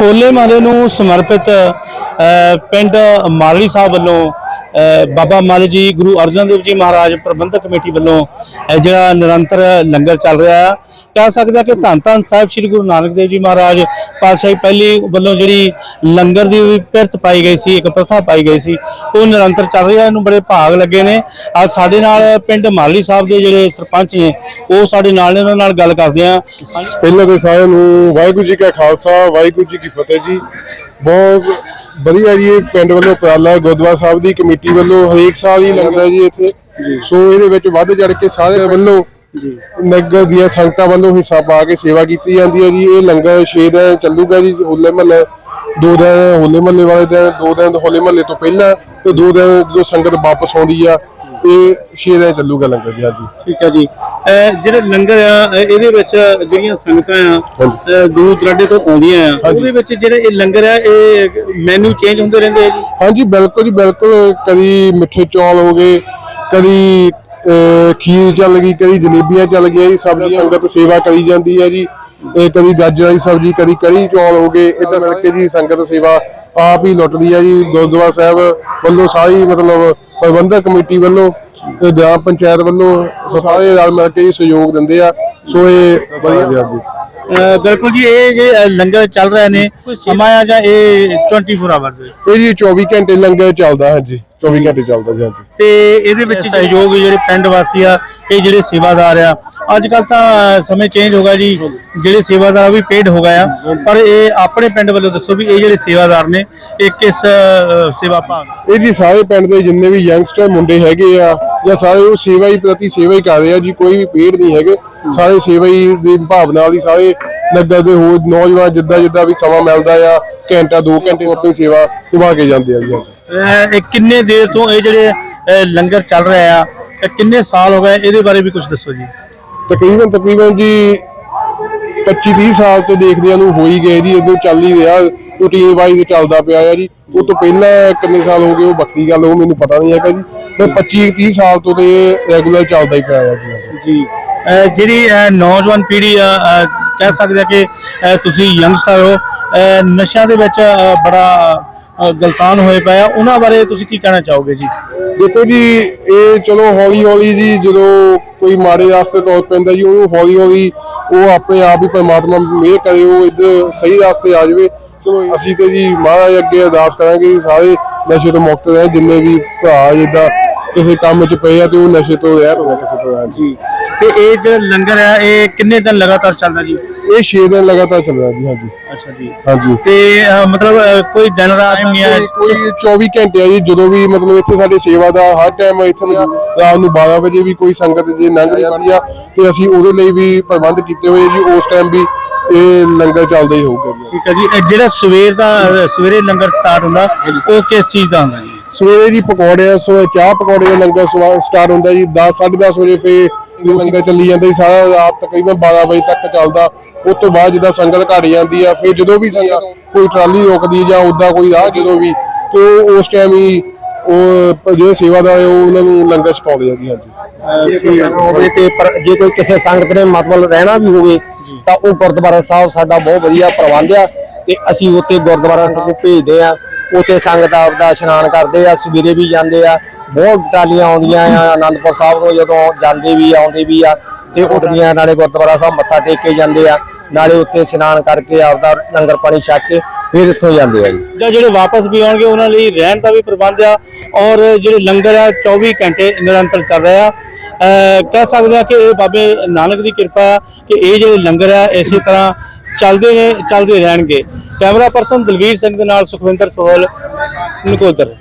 ਹੋਲੇ ਮਹੱਲੇ ਨੂੰ ਸਮਰਪਿਤ ਅ, ਪਿੰਡ ਮਾਲੜੀ ਸਾਹਿਬ ਵੱਲੋਂ ਬਾਬਾ ਮਾਲੀ ਜੀ, ਗੁਰੂ ਅਰਜਨ ਦੇਵ ਜੀ ਮਹਾਰਾਜ ਪ੍ਰਬੰਧਕ ਕਮੇਟੀ ਵੱਲੋਂ ਜਿਹੜਾ ਨਿਰੰਤਰ ਲੰਗਰ ਚੱਲ ਰਿਹਾ ਹੈ ਕਹਿ ਸਕਦਾ ਕਿ ਧੰਨ ਧੰਨ ਸਾਹਿਬ ਸ੍ਰੀ ਗੁਰੂ ਨਾਨਕ ਦੇਵ ਜੀ ਮਹਾਰਾਜ ਪਾਤਸ਼ਾਹੀ ਪਹਿਲੀ ਵੱਲੋਂ ਜਿਹੜੀ ਲੰਗਰ ਦੀ ਪਿਰਤ ਪਾਈ ਗਈ ਸੀ, ਇੱਕ ਪ੍ਰਥਾ ਪਾਈ ਗਈ ਸੀ, ਉਹ ਨਿਰੰਤਰ ਚੱਲ ਰਿਹਾ, ਇਹਨੂੰ ਬੜੇ ਭਾਗ ਲੱਗੇ ਨੇ। ਅੱਜ ਸਾਡੇ ਨਾਲ ਪਿੰਡ ਮਾਲੀ ਸਾਹਿਬ ਦੇ ਜਿਹੜੇ ਸਰਪੰਚ ਨੇ, ਉਹ ਸਾਡੇ ਨਾਲ ਨੇ, ਉਹਨਾਂ ਨਾਲ ਗੱਲ ਕਰਦੇ ਆ। ਪਹਿਲਾਂ ਤੇ ਸਾਰਿਆਂ ਨੂੰ ਵਾਹਿਗੁਰੂ ਜੀ ਕਾ ਖਾਲਸਾ, ਵਾਹਿਗੁਰੂ ਜੀ ਕੀ ਫਤਿਹ ਜੀ। ਬਹੁਤ ਵਧੀਆ ਜੀ, ਇਹ ਪਿੰਡ ਵੱਲੋਂ ਉਪਰਾਲਾ ਗੁਰਦੁਆਰਾ ਸਾਹਿਬ ਦੀ ਕਮੇਟੀ ਵੱਲੋਂ ਹਰੇਕ ਸਾਲ ਹੀ ਲੱਗਦਾ ਜੀ ਇੱਥੇ। ਸੋ ਇਹਦੇ ਵਿੱਚ ਵੱਧ ਚੜ ਕੇ ਸਾਰੇ ਵੱਲੋਂ ਨਗਰ ਦੀਆਂ ਸੰਗਤਾਂ ਵੱਲੋਂ ਹਿੱਸਾ ਪਾ ਕੇ ਸੇਵਾ ਕੀਤੀ ਜਾਂਦੀ ਹੈ ਜੀ। ਇਹ ਲੰਗਰ 6 ਦਿਨ ਚੱਲੂਗਾ ਜੀ ਹੋਲੇ ਮਹੱਲੇ ਦੋ ਦਿਨ ਹੋਲੇ ਮਹੱਲੇ ਵਾਲੇ ਦਿਨ ਦੋ ਦਿਨ ਹੋਲੇ ਮਹੱਲੇ ਤੋਂ ਪਹਿਲਾਂ ਤੇ ਦੋ ਦਿਨ ਜਦੋਂ ਸੰਗਤ ਵਾਪਸ ਆਉਂਦੀ ਆ ਇਹ 6 ਦਿਨ ਚੱਲੂਗਾ ਲੰਗਰ ਜੀ ਹਾਂਜੀ। ਠੀਕ ਹੈ ਜੀ। ਅਹ ਜਿਹੜੇ ਲੰਗਰ ਆ ਅਹ ਇਹਦੇ ਵਿੱਚ ਜਿਹੜੀਆਂ ਸੰਗਤਾਂ ਆ ਹਾਂਜੀ। ਅਹ ਦੂਰ ਦਰਾਡੇ ਤੋਂ ਆਉਂਦੀਆਂ ਆ ਹਾਂਜੀ। ਉਹਦੇ ਵਿੱਚ ਜਿਹੜੇ ਇਹ ਲੰਗਰ ਆ ਇਹ ਮੈਨੂ ਚੇਂਜ ਹੁੰਦੇ ਰਹਿੰਦੇ ਆ ਜੀ? ਹਾਂਜੀ ਬਿਲਕੁਲ ਜੀ ਬਿਲਕੁਲ। ਕਦੀ ਮਿੱਠੇ ਚੌਲ ਹੋ ਗਏ ਕਦੀ ਅਹ, ਖੀਰ ਚੱਲ ਗਈ ਕਦੀ ਜਲੇਬੀਆਂ ਚੱਲ ਗਈਆਂ ਜੀ ਸਬਜ਼ੀ ਸੰਗਤ ਸੇਵਾ ਕਰੀ ਜਾਂਦੀ ਹੈ ਜੀ। ਇਹ ਕਦੀ ਗਾਜਰਾਂ ਦੀ ਸਬਜ਼ੀ ਕਦੀ ਕੜੀ ਚੌਲ ਹੋ ਗਏ ਇਦਾਂ ਕਰਕੇ ਜੀ ਸੰਗਤ ਸੇਵਾ ਆਪ ਹੀ ਲੁੱਟਦੀ ਹੈ ਜੀ। ਗੁਰਦੁਆਰਾ ਸਾਹਿਬ ਵੱਲੋਂ ਸਾਰੀ ਮਤਲਬ ਪ੍ਰਬੰਧਕ ਕਮੇਟੀ ਵੱਲੋਂ ਤੇ ਗ੍ਰਾਮ ਪੰਚਾਇਤ ਵੱਲੋਂ ਸਾਰੇ ਰਲ ਮਿਲ ਕੇ ਜੀ ਸਹਿਯੋਗ ਦਿੰਦੇ ਆ। ਸੋ ਇਹ ਵਧੀਆ ਜੀ ਬਿਲਕੁਲ ਜੀ ਇਹ ਜੇ ਲੰਗਰ ਚੱਲ ਰਹੇ ਨੇ ਸਮਾਂ ਆ ਜਾਂ ਇਹ 24 ਆਵਰ ਦੇ ਇਹ ਜੀ 24 ਘੰਟੇ ਲੰਗਰ ਚੱਲਦਾ ਹਾਂਜੀ 24 ਘੰਟੇ ਚੱਲਦਾ ਜੀ ਹਾਂਜੀ। ਤੇ ਇਹਦੇ ਵਿੱਚ ਸਹਿਯੋਗ ਜਿਹੜੇ ਪਿੰਡ ਵਾਸੀ ਆ ਇਹ ਜਿਹੜੇ ਸੇਵਾਦਾਰ ਆ ਅੱਜ ਕੱਲ ਤਾਂ ਸਮੇਂ ਚੇਂਜ ਹੋ ਗਿਆ ਜੀ ਜਿਹੜੇ ਸੇਵਾਦਾਰ ਵੀ ਪੇਡ ਹੋ ਗਏ ਆ ਪਰ ਇਹ ਆਪਣੇ ਪਿੰਡ ਵੱਲੋਂ ਦੱਸੋ ਵੀ ਇਹ ਜਿਹੜੇ ਸੇਵਾਦਾਰ ਨੇ ਇਹ ਕਿਸ ਸੇਵਾ ਭਾਗ ਇਹ ਜੀ ਸਾਰੇ ਪਿੰਡ ਦੇ ਜਿੰਨੇ ਵੀ ਯੰਗਸਟਰ ਮੁੰਡੇ ਹੈਗੇ ਆ ਜਾਂ ਸਾਰੇ ਉਹ ਸੇਵਾ ਹੀ ਪ੍ਰਤੀ ਸੇਵਾ ਹੀ ਕਰ ਰਹੇ ਆ ਜੀ ਕੋਈ ਵੀ ਪੇੜ ਨਹੀਂ ਹੈਗੇ। ਸਾਰੇ ਸੇਵਾ ਹੀ ਦੀ ਭਾਵਨਾ ਨਾਲ ਹੀ ਸਾਰੇ ਨਗਰ ਦੇ ਹੋਰ ਨੌਜਵਾਨ ਜਿੱਦਾਂ ਜਿੱਦਾਂ ਵੀ ਸਮਾਂ ਮਿਲਦਾ ਆ ਘੰਟਾ 2 ਘੰਟੇ ਉਹ ਆਪਣੀ ਸੇਵਾ ਨਿਭਾ ਕੇ ਜਾਂਦੇ ਆ ਜੀ ਇਹ ਕਿੰਨੇ ਦੇਰ ਤੋਂ ਇਹ ਜਿਹੜੇ ਲੰਗਰ ਚੱਲ ਰਿਹਾ ਆ ਇਹ ਕਿੰਨੇ ਸਾਲ ਹੋ ਗਏ ਇਹਦੇ ਬਾਰੇ ਵੀ ਕੁਝ ਦੱਸੋ ਜੀ। ਤਕਰੀਬਨ ਤਕਰੀਬਨ ਜੀ 25 30 ਸਾਲ ਤੋਂ ਦੇਖਦਿਆਂ ਨੂੰ ਹੋ ਹੀ ਗਏ ਜੀ ਇਦੋਂ ਚੱਲ ਹੀ ਰਿਹਾ। ਰੂਟੀਨ ਵਾਈਜ਼ ਚੱਲਦਾ ਪਿਆ ਆ ਜੀ। ਉਹ ਤੋਂ ਪਹਿਲਾਂ ਕਿੰਨੇ ਸਾਲ ਹੋ ਗਏ ਉਹ ਵੱਖਰੀ ਗੱਲ ਉਹ ਮੈਨੂੰ ਪਤਾ ਨਹੀਂ ਹੈਗਾ ਜੀ। ਪਰ 25 30 ਸਾਲ ਤੋਂ ਤੇ ਰੈਗੂਲਰ ਚੱਲਦਾ ਹੀ ਪਿਆ ਆ ਜੀ। ਜੀ। ਜਿਹੜੀ ਨੌਜਵਾਨ ਪੀੜ੍ਹੀ ਕਹਿ ਸਕਦੇ ਆ ਕਿ ਤੁਸੀਂ ਯੰਗਸਟਰ ਹੋ ਨਸ਼ਿਆਂ ਦੇ ਵਿੱਚ ਬੜਾ ਗਲਤਾਨ ਹੋਏ ਪਏ ਆ। ਉਹਨਾਂ ਬਾਰੇ ਤੁਸੀਂ ਕੀ ਕਹਿਣਾ ਚਾਹੋਗੇ ਜੀ? ਦੇਖੋ ਜੀ ਇਹ ਚਲੋ ਹੌਲੀ ਹੌਲੀ ਜੀ ਜਦੋਂ ਕੋਈ ਮਾੜੇ ਰਾਸਤੇ ਤੁਰ ਪੈਂਦਾ ਜੀ ਉਹਨੂੰ ਹੌਲੀ ਹੌਲੀ ਉਹ ਆਪੇ ਆਪ ਹੀ ਪਰਮਾਤਮਾ ਮਿਹਰ ਕਰੇ ਉਹ ਇੱਧਰ ਸਹੀ ਰਾਸਤੇ ਆ ਜਾਵੇ। ਚਲੋ ਅਸੀਂ ਤੇ ਜੀ ਮਹਾਰਾਜ ਅੱਗੇ ਅਰਦਾਸ ਕਰਾਂਗੇ ਕਿ ਸਾਰੇ ਨਸ਼ੇ ਤੋਂ ਮੁਕਤ ਰਹਿਣ ਜਿੰਨੇ ਵੀ ਭਰਾ ਜਿੱਦਾਂ ਕਿਸੇ ਕੰਮ 'ਚ ਪਏ ਆ ਤੇ ਉਹ ਨਸ਼ੇ ਤੋਂ ਰਹਿਤ ਹੋਣ ਕਿਸੇ ਤਰ੍ਹਾਂ ਜੀ। ਜੀ ਤੇ ਇਹ ਜਿਹੜਾ ਲੰਗਰ ਆ ਇਹ ਕਿੰਨੇ ਦਿਨ ਲਗਾਤਾਰ ਚੱਲਦਾ ਜੀ? ਇਹ 6 ਦਿਨ ਲਗਾਤਾਰ ਚੱਲਦਾ ਜੀ ਹਾਂਜੀ। ਅੱਛਾ ਜੀ। ਹਾਂਜੀ। ਤੇ ਅਹ ਮਤਲਬ ਅਹ ਕੋਈ ਦਿਨ ਰਾਤ ਨਹੀਂ ਆ ਕੋਈ- ਕੋਈ 24 ਘੰਟੇ ਆ ਜੀ ਜਦੋਂ ਵੀ ਮਤਲਬ ਇੱਥੇ ਸਾਡੇ ਸੇਵਾ ਦਾ ਹਰ ਟਾਈਮ ਇੱਥੇ ਨਾ ਰਾਤ ਨੂੰ 12 ਵਜੇ ਵੀ ਕੋਈ ਸੰਗਤ ਜੇ ਲੰਘ ਜਾਂਦੀ ਆ ਤੇ ਅਸੀਂ ਉਹਦੇ ਲਈ ਵੀ ਪ੍ਰਬੰਧ ਕੀਤੇ ਹੋਏ ਜੀ ਉਸ ਟਾਈਮ ਵੀ ਇਹ ਲੰਗਰ ਚੱਲਦਾ ਹੀ ਹੋਊਗਾ ਜੀ। ਠੀਕ ਹੈ ਜੀ ਇਹ ਜਿਹੜਾ ਸਵੇਰ ਦਾ ਸਵੇਰੇ ਲੰਗਰ ਸਟਾਰਟ ਹੁੰਦਾ ਉਹ ਕਿਸ ਚੀਜ਼ ਦਾ ਹੁੰਦਾ ਜੀ? ਸਵੇਰੇ ਜੀ ਪਕੌੜੇ ਸੋ ਚਾਹ ਪਕੌੜੇ ਦਾ ਲੰਗਰ ਸਟਾਰਟ ਹੁੰਦਾ ਜੀ 10 10:30 ਵਜੇ ਫੇ ਲੰਗਰ ਚੱਲੀ ਜਾਂਦਾ ਜੀ ਸਾਰਾ ਰਾਤ ਤਕਰੀਬਨ 12 ਵਜੇ ਤੱਕ ਚੱਲਦਾ। ਉਸ ਤੋਂ ਬਾਅਦ ਜਿੱਦਾਂ ਸੰਗਤ ਘਟ ਜਾਂਦੀ ਆ ਫਿਰ ਜਦੋਂ ਵੀ ਸੰਗਤ ਕੋਈ ਟਰਾਲੀ ਰੁਕਦੀ ਜਾਂ ਉਦਾਂ ਕੋਈ ਰਾਹ ਜਦੋਂ ਵੀ ਤੇ ਉਸ ਟਾਈਮ ਹੀ ਉਹ ਜਿਹੜੇ ਸੇਵਾਦਾਰ ਉਹ ਉਹਨਾਂ ਨੂੰ ਲੰਗਰ ਛਕਾਉਂਦੇ ਆ ਜੀ ਹਾਂਜੀ। ਹੋਵੇ ਤੇ ਪਰ ਜੇ ਕੋਈ ਕਿਸੇ ਸੰਗਤ ਨੇ ਮਤਲਬ ਰਹਿਣਾ ਵੀ ਹੋਵੇ ਤਾਂ ਉਹ ਗੁਰਦੁਆਰਾ ਸਾਹਿਬ ਸਾਡਾ ਬਹੁਤ ਵਧੀਆ ਪ੍ਰਬੰਧ ਆ ਤੇ ਅਸੀਂ ਉੱਥੇ ਗੁਰਦੁਆਰਾ ਸਾਹਿਬ ਨੂੰ ਭੇਜਦੇ ਆ, ਉੱਥੇ ਸੰਗਤ ਆਪਦਾ ਇਸ਼ਨਾਨ ਕਰਦੇ ਆ, ਸਵੇਰੇ ਵੀ ਜਾਂਦੇ ਆ, ਬਹੁਤ ਟਾਲੀਆਂ ਆਉਂਦੀਆਂ ਆ ਆਨੰਦਪੁਰ ਸਾਹਿਬ ਨੂੰ, ਜਦੋਂ ਜਾਂਦੇ ਵੀ, ਆਉਂਦੇ ਵੀ ਆ ਤੇ ਉੱਠਦੀਆਂ ਨਾਲੇ ਗੁਰਦੁਆਰਾ ਸਾਹਿਬ ਮੱਥਾ ਟੇਕ ਕੇ ਜਾਂਦੇ ਆ, ਨਾਲੇ ਉੱਥੇ ਇਸ਼ਨਾਨ ਕਰਕੇ ਆਪਦਾ ਲੰਗਰ ਪਾਣੀ ਛਕ ਕੇ ਫਿਰ ਇੱਥੋਂ ਜਾਂਦੇ ਆ ਜੀ। ਜਾਂ ਜਿਹੜੇ ਵਾਪਸ ਵੀ ਆਉਣਗੇ, ਉਹਨਾਂ ਲਈ ਰਹਿਣ ਦਾ ਵੀ ਪ੍ਰਬੰਧ ਆ ਔਰ ਜਿਹੜੇ ਲੰਗਰ ਆ 24 ਘੰਟੇ ਨਿਰੰਤਰ ਚੱਲ ਰਿਹਾ ਆ। ਕਹਿ ਸਕਦੇ ਹਾਂ ਕਿ ਇਹ ਬਾਬੇ ਨਾਨਕ ਦੀ ਕਿਰਪਾ ਕਿ ਇਹ ਜਿਹੜੇ ਲੰਗਰ ਹੈ ਇਸੇ ਤਰ੍ਹਾਂ ਚੱਲਦੇ ਨੇ, ਚੱਲਦੇ ਰਹਿਣਗੇ। ਕੈਮਰਾ ਪਰਸਨ ਦਲਵੀਰ ਸਿੰਘ ਦੇ ਨਾਲ ਸੁਖਵਿੰਦਰ ਸੋਹਲ, ਨਕੋਦਰ।